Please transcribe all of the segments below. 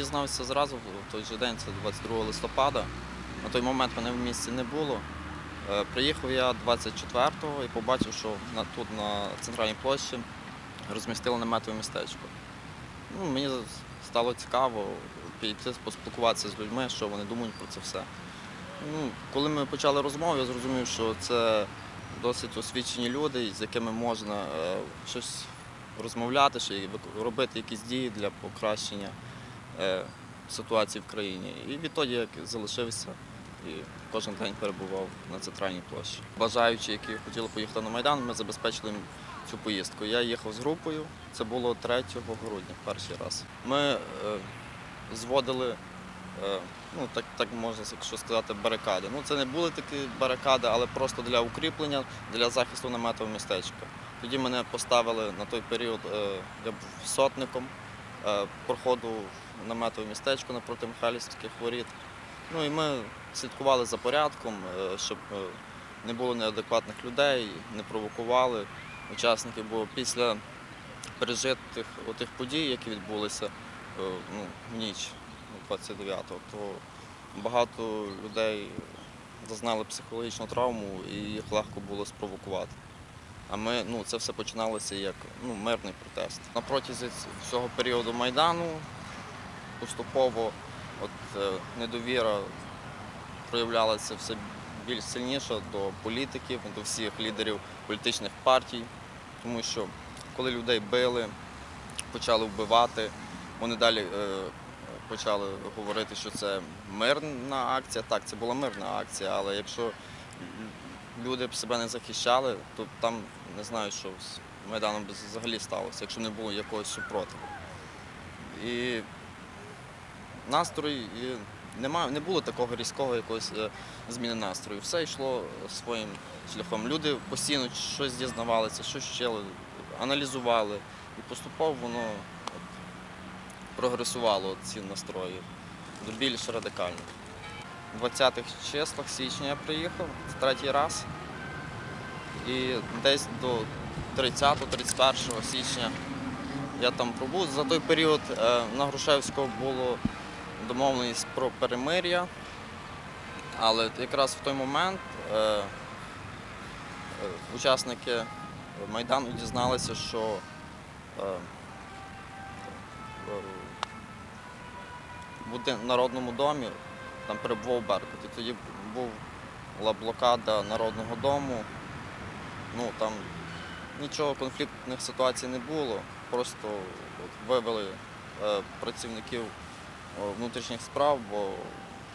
дізнався зразу, в той же день, це 22 листопада. На той момент мене в місті не було. Е, Приїхав я 24-го і побачив, що тут на центральній площі розмістили наметове містечко. Ну, мені стало цікаво піти поспілкуватися з людьми, що вони думають про це все. Ну, коли ми почали розмову, я зрозумів, що це досить освічені люди, з якими можна е, щось розмовляти, робити якісь дії для покращення ситуації в країні. І відтоді як залишився і кожен день перебував на центральній площі. Бажаючі, які хотіли поїхати на Майдан, ми забезпечили цю поїздку. Я їхав з групою, це було 3 грудня, перший раз. Ми е, зводили, е, ну так, так можна якщо сказати, барикади. Ну це не були такі барикади, але просто для укріплення, для захисту наметового містечка. Тоді мене поставили на той період, е, я був сотником е, проходу наметове містечко напроти Михайлівських воріт. Ну і ми слідкували за порядком, е, щоб е, не було неадекватних людей, не провокували учасників, бо після пережитих отих подій, які відбулися е, ну, в ніч 29-го, то багато людей зазнали психологічну травму і їх легко було спровокувати. А ми, ну, це все починалося як ну, мирний протест. На протязі всього періоду Майдану поступово от, е, недовіра проявлялася все більш сильніше до політиків, до всіх лідерів політичних партій, тому що коли людей били, почали вбивати, вони далі е, почали говорити, що це мирна акція. Так, це була мирна акція, але якщо люди б себе не захищали, то там не знаю, що з Майданом взагалі сталося, якщо не було якогось супротиву. І настрій і немає, не було такого різкого якогось е, зміни настрою. Все йшло своїм шляхом. Люди постійно щось дізнавалися, щось вчили, аналізували. І поступово воно от, прогресувало ці настрої більш радикальних. У 20-х числах січня я приїхав, це третій раз. І десь до 30-31 січня я там пробув. За той період е, на Грушевського було домовленість про перемир'я, але якраз в той момент е, е, учасники Майдану дізналися, що е, в Народному домі там перебував Беркут. І тоді була блокада Народного дому. Ну там нічого конфліктних ситуацій не було. Просто от, вивели е, працівників внутрішніх справ, бо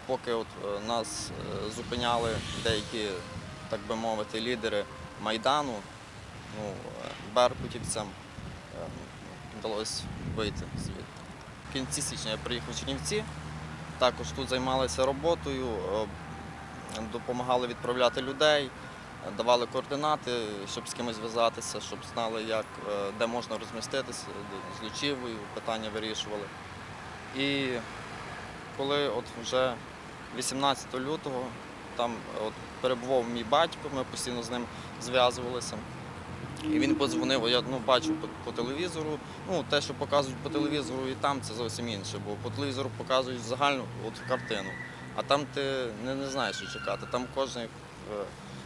поки от, е, нас е, зупиняли деякі, так би мовити, лідери Майдану, ну, е, беркутівцям е, вдалося вийти звідти. В кінці січня я приїхав в Чернівці, також тут займалися роботою, е, допомагали відправляти людей, е, давали координати, щоб з кимось зв'язатися, щоб знали, як, е, де можна розміститися, з Лучівою питання вирішували. І коли от вже 18 лютого там от перебував мій батько, ми постійно з ним зв'язувалися. І він подзвонив, я ну, бачив по, по телевізору. Ну, те, що показують по телевізору і там, це зовсім інше, бо по телевізору показують загальну от, картину, а там ти не, не знаєш, що чекати. Там в е,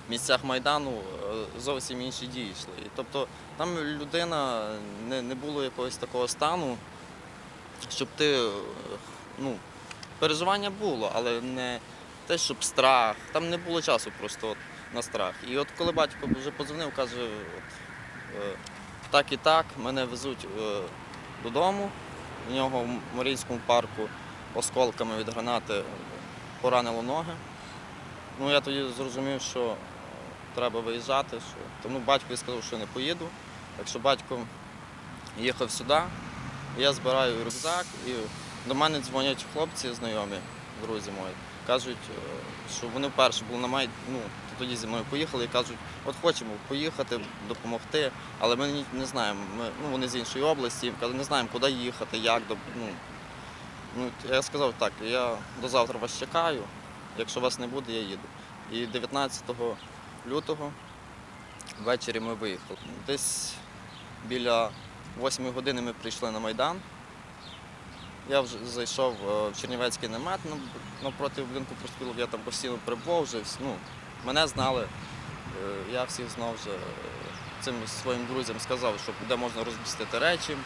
місцях Майдану е, зовсім інші дії йшли. І, тобто там людина не, не було якогось такого стану, щоб ти, е, ну, переживання було, але не те, щоб страх. Там не було часу просто от, на страх. І от коли батько вже подзвонив, каже, от, е, так і так, мене везуть е, додому. У нього в Марійському парку осколками від гранати поранило ноги. Ну, я тоді зрозумів, що е, треба виїжджати. Що... Тому батько сказав, що не поїду. Так що батько їхав сюди, я збираю рюкзак і до мене дзвонять хлопці знайомі, друзі мої. Кажуть, е, що вони вперше були на май, ну, тоді зі мною поїхали і кажуть, от хочемо поїхати, допомогти, але ми не знаємо. Ми, ну, вони з іншої області, кажуть, не знаємо, куди їхати, як. до- Ну, ну, я сказав так, я до завтра вас чекаю, якщо вас не буде, я їду. І 19 лютого ввечері ми виїхали. Десь біля 8 години ми прийшли на Майдан. Я вже зайшов е, в Чернівецький намет ну, напроти будинку профспілок, я там постійно прибув, вже ну, мене знали, е, я всіх знав вже е, цим своїм друзям сказав, що де можна розмістити речі.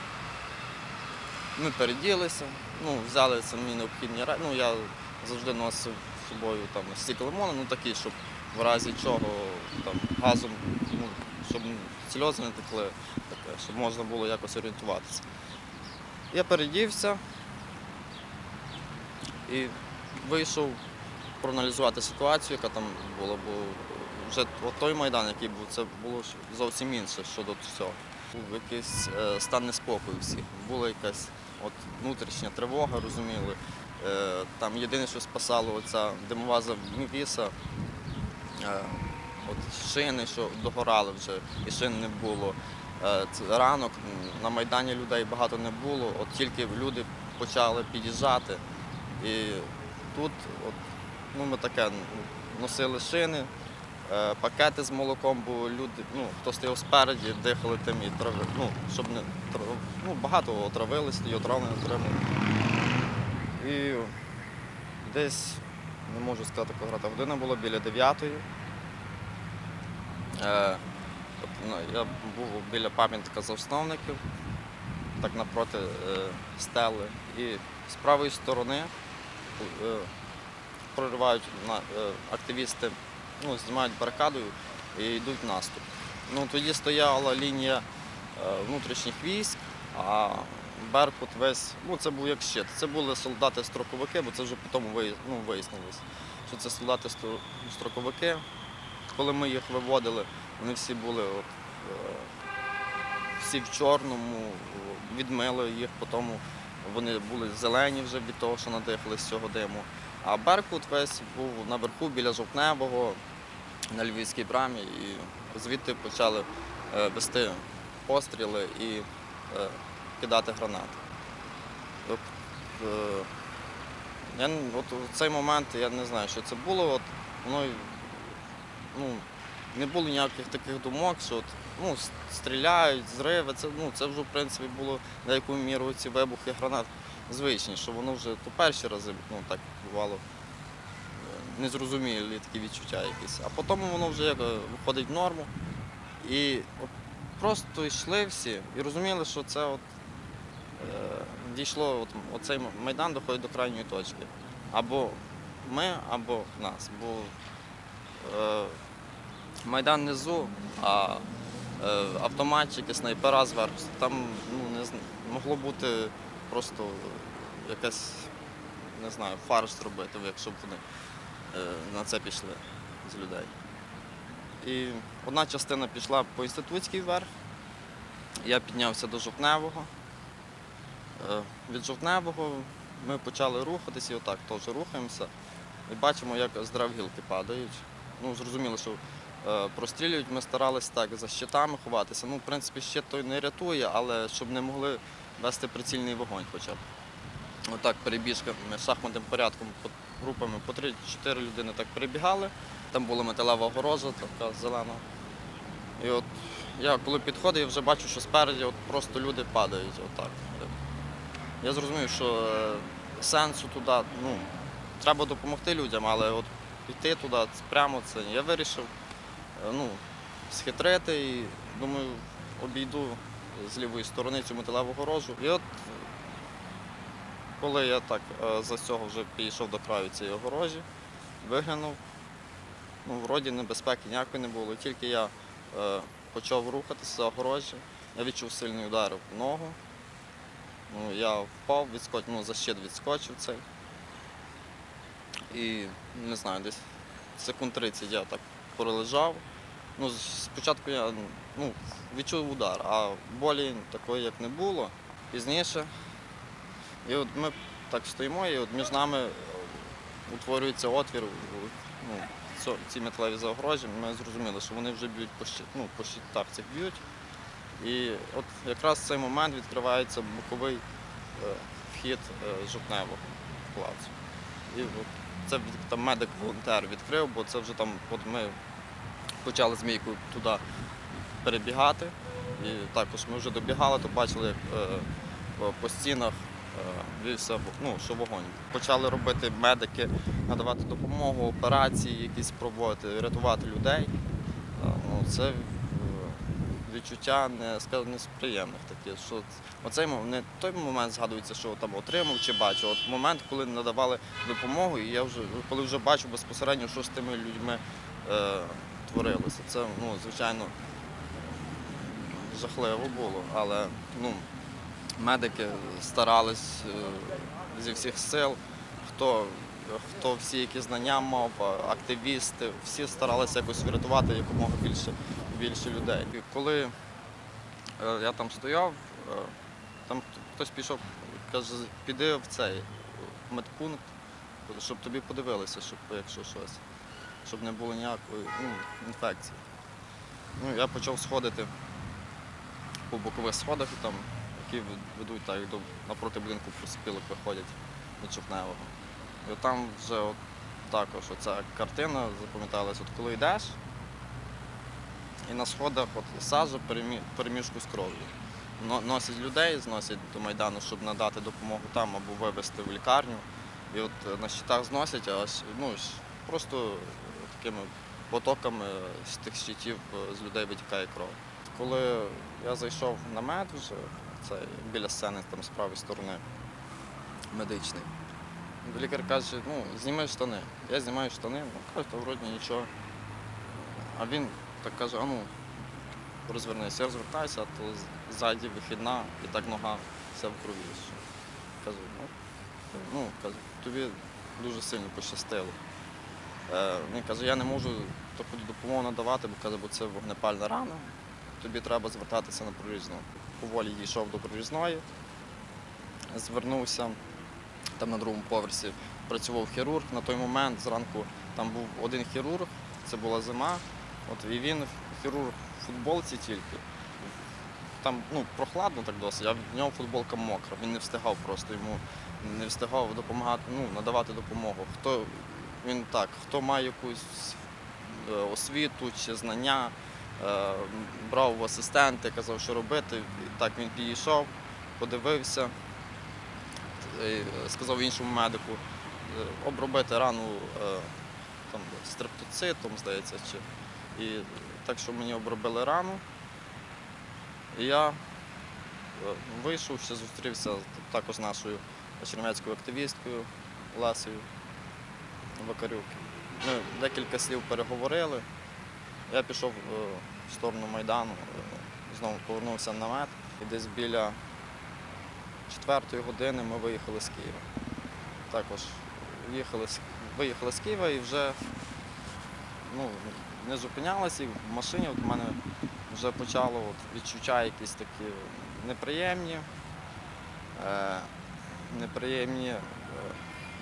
Ми переділися, ну, взяли самі необхідні речі. Ну, я завжди носив з собою там стік лимону, ну такий, щоб в разі чого там газом, ну, щоб сльози не текли, щоб можна було якось орієнтуватися. Я передівся і вийшов проаналізувати ситуацію, яка там була, бо вже той майдан, який був, це було зовсім інше щодо цього. Був якийсь е, стан неспокою всіх. Була якась от, внутрішня тривога, розуміли. Е, там єдине, що спасало, оця димова завіса, е, от шини, що догорали вже, і шин не було. Е, ранок на Майдані людей багато не було, от тільки люди почали під'їжджати. І тут от, ну, ми таке носили шини, е, пакети з молоком, бо люди, ну, хто стояв спереді, дихали тим і трави, ну, щоб не ну, багато отравились, і отравлення отримали. І десь, не можу сказати, квадрата година була біля дев'ятої. Ну, я був біля пам'ятника засновників, так напроти е, стели. І з правої сторони е, проривають е, активісти, ну, знімають барикаду і йдуть в наступ. Ну, тоді стояла лінія внутрішніх військ, а Беркут весь, ну це був як щит. Це були солдати-строковики, бо це вже потім ну, вияснилось, що це солдати-строковики. Коли ми їх виводили, вони всі були от, е, всі в чорному, відмили їх, потім вони були зелені вже від того, що надихались цього диму. А Беркут весь був наверху біля жовтневого на Львівській брамі, і звідти почали е, вести постріли і е, кидати гранати. Е, я, от у цей момент я не знаю, що це було. От, воно ну, не було ніяких таких думок, що от, ну, стріляють, зриви. Це, ну, це вже в принципі було на яку міру ці вибухи гранат звичні, що воно вже то перші рази ну, так бувало е, незрозумілі такі відчуття якісь. А потім воно вже як е, виходить в норму. І от просто йшли всі і розуміли, що це от, е, дійшло, от, оцей майдан доходить до крайньої точки. Або ми, або нас. Бо е, майдан внизу, а е, автоматчики, снайпера зверху. Там ну, не, могло бути просто якась, не знаю, фарш зробити, якщо б вони е, на це пішли з людей. І одна частина пішла по інститутській вверх. Я піднявся до жовтневого. Е, Від жовтневого ми почали рухатися і отак теж рухаємося. І бачимо, як з гілки падають. Ну, зрозуміло, що прострілюють, ми старалися так за щитами ховатися. Ну, в принципі, щит той не рятує, але щоб не могли вести прицільний вогонь хоча б. Отак перебіжками, шахматним порядком, по групами по 3-4 людини так перебігали. Там була металева огорожа, така зелена. І от я коли підходив, я вже бачу, що спереді от просто люди падають. Отак. Я зрозумів, що е, сенсу туди, ну, треба допомогти людям, але от піти туди прямо це. Я вирішив е, ну, схитрити і думаю, обійду з лівої сторони цю металеву огорожу. І от коли я так е, за цього вже підійшов до краю цієї огорожі, виглянув, ну, вроді небезпеки ніякої не було. Тільки я е, почав рухатися за огорожі, я відчув сильний удар в ногу. Ну, я впав, відскочив, ну, за щит відскочив цей. І не знаю, десь секунд 30 я так пролежав. Ну, спочатку я ну, відчув удар, а болі такої як не було. Пізніше. І от ми так стоїмо, і от між нами е, утворюється отвір, ну, ці металеві загорожі. Ми зрозуміли, що вони вже б'ють по, щит, ну, по щитах цих б'ють. І от якраз в цей момент відкривається боковий е, вхід е, жовтневого плацу. І це там медик-волонтер відкрив, бо це вже там от ми почали змійкою туди перебігати. І також ми вже добігали, то бачили, як е, по- стінах е, вівся, ну, що вогонь. Почали робити медики, надавати допомогу, операції, якісь проводити, рятувати людей. Ну, це е, відчуття не скажу, такі. Що оцей не той момент згадується, що там отримав чи бачив. От момент, коли надавали допомогу, і я вже коли вже бачу безпосередньо, що з тими людьми е, творилося. Це ну, звичайно жахливо було, але ну, медики старались е, зі всіх сил, хто, хто всі які знання мав, активісти, всі старалися якось врятувати якомога більше, більше людей. І коли е, я там стояв, е, там хтось пішов, каже, піди в цей медпункт, щоб тобі подивилися, щоб якщо щось, щоб не було ніякої ну, інфекції. Ну, я почав сходити по бокових сходах, там, які ведуть так, до напроти будинку спілок виходять від Чухневого. І от там вже от також оця картина запам'яталась, от коли йдеш, і на сходах от сажа перемі- переміжку з кров'ю. Носять людей, зносять до Майдану, щоб надати допомогу там або вивезти в лікарню. І от на щитах зносять, а ну, просто такими потоками з тих щитів е, з людей витікає кров. Коли я зайшов на мед вже, це біля сцени там з правої сторони медичний, лікар каже, ну, зніми штани. Я знімаю штани, ну кажу, то вроді нічого. А він так каже, а ну, розвернися, я розвертаюся, а то ззаді вихідна і так нога вся в крові. Кажу, ну, ну кажу, тобі дуже сильно пощастило. Е, він каже, я не можу таку допомогу надавати, бо каже, бо це вогнепальна рана. Тобі треба звертатися на прорізну. Поволі дійшов до прорізної, звернувся там на другому поверсі. Працював хірург. На той момент зранку там був один хірург, це була зима. От, і він, хірург в футболці тільки. Там ну, прохладно так досить, а в нього футболка мокра. Він не встигав просто йому не встигав допомагати, ну, надавати допомогу. Хто він так, хто має якусь е, освіту чи знання, е, брав в асистенти, казав, що робити. І так він підійшов, подивився, е, сказав іншому медику обробити рану там, стрептоцитом, здається, чи. І так, що мені обробили рану. І я вийшов, ще зустрівся також з нашою чернівецькою активісткою Лесею Вакарюк. Ми декілька слів переговорили. Я пішов е, в сторону Майдану, е, знову повернувся на мет. І десь біля четвертої години ми виїхали з Києва. Також виїхали, виїхали з Києва і вже ну, не зупинялися. І в машині от в мене вже почало от відчуття якісь такі неприємні, е, неприємні е,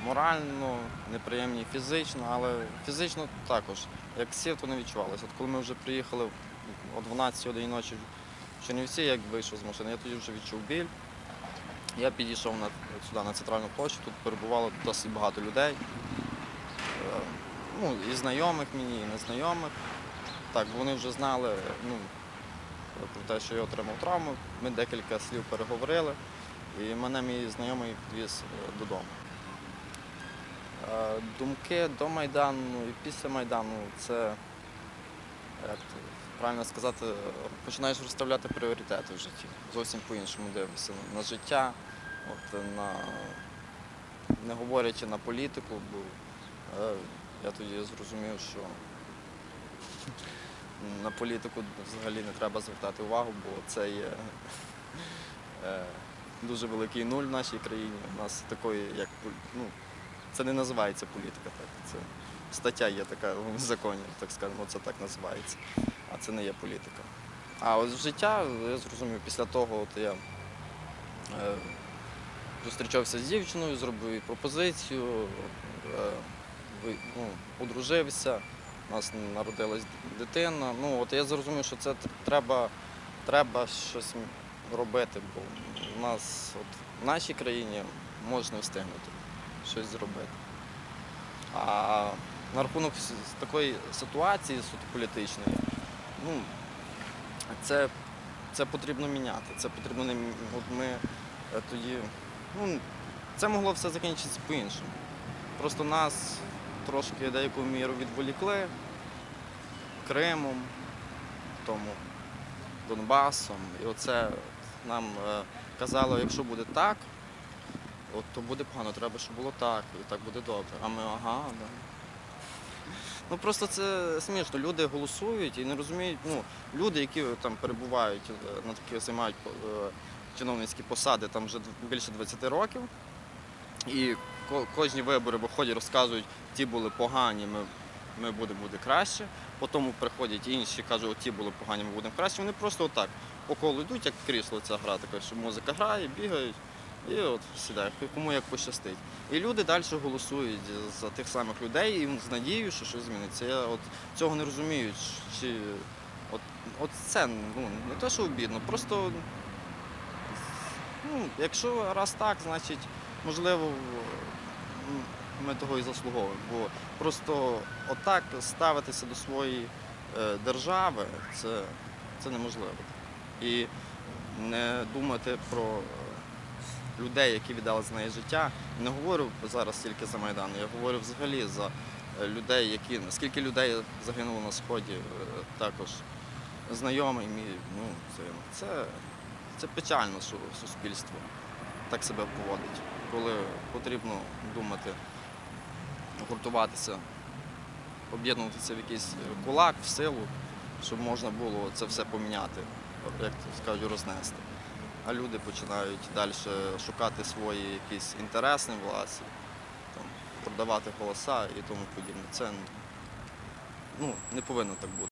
морально, неприємні фізично, але фізично також. Як сів, то не відчувалося. От коли ми вже приїхали о 12 годині ночі в Чернівці, як вийшов з машини, я тоді вже відчув біль. Я підійшов на, сюди на центральну площу, тут перебувало досить багато людей. Е, Ну, і знайомих мені, і незнайомих. Так, вони вже знали ну, про те, що я отримав травму. Ми декілька слів переговорили, і мене мій знайомий підвіз е, додому. Е, Думки до Майдану і після Майдану це, як правильно сказати, починаєш розставляти пріоритети в житті. Зовсім по-іншому дивишся на життя, от, на, не говорячи на політику, бо е, я тоді зрозумів, що на політику взагалі не треба звертати увагу, бо це є е, дуже великий нуль в нашій країні. У нас такої, як ну, це не називається політика, так. Це стаття є така в законі, так скажемо, це так називається. А це не є політика. А от життя, я зрозумів, після того от я е, зустрічався з дівчиною, зробив їй пропозицію, е, ви- ну, одружився, у нас народилась дитина. Ну, от я зрозумів, що це тр- треба, треба щось робити, бо в нас от, в нашій країні можна встигнути щось зробити. А на рахунок такої ситуації суто політичної, ну, це, це потрібно міняти. Це потрібно не от ми е, тоді. Ну, це могло все закінчитися по-іншому. Просто нас трошки деяку міру відволікли Кримом, тому Донбасом. І оце нам е, казали, якщо буде так, от, то буде погано, треба, щоб було так, і так буде добре. А ми ага, да. Ну просто це смішно. Люди голосують і не розуміють. Ну, люди, які там перебувають е, на такі займають е, чиновницькі посади там вже більше 20 років. І кожні вибори виходять, розказують, ті були погані, ми, ми будемо буде краще. Потім приходять інші, кажуть, ті були погані, ми будемо краще. Вони просто отак по колу йдуть, як крісло ця гра, така, що музика грає, бігають. І от сідають, кому як пощастить. І люди далі голосують за тих самих людей і з надією, що щось зміниться. Я от цього не розумію. Чи от, от це ну, не те, що обідно, просто ну, якщо раз так, значить, можливо, ми того і заслуговуємо. Бо просто отак ставитися до своєї е, держави це, це неможливо. І не думати про людей, які віддали за неї життя. Не говорю зараз тільки за Майдан, я говорю взагалі за е, людей, які скільки людей загинуло на сході, е, також знайомий мій, ну це, це, печально, що суспільство так себе поводить, коли потрібно думати, гуртуватися, об'єднуватися в якийсь кулак, в силу, щоб можна було це все поміняти, як то скажуть, рознести. А люди починають далі шукати свої якісь інтересні власні, там, продавати голоса і тому подібне. Це ну, не повинно так бути.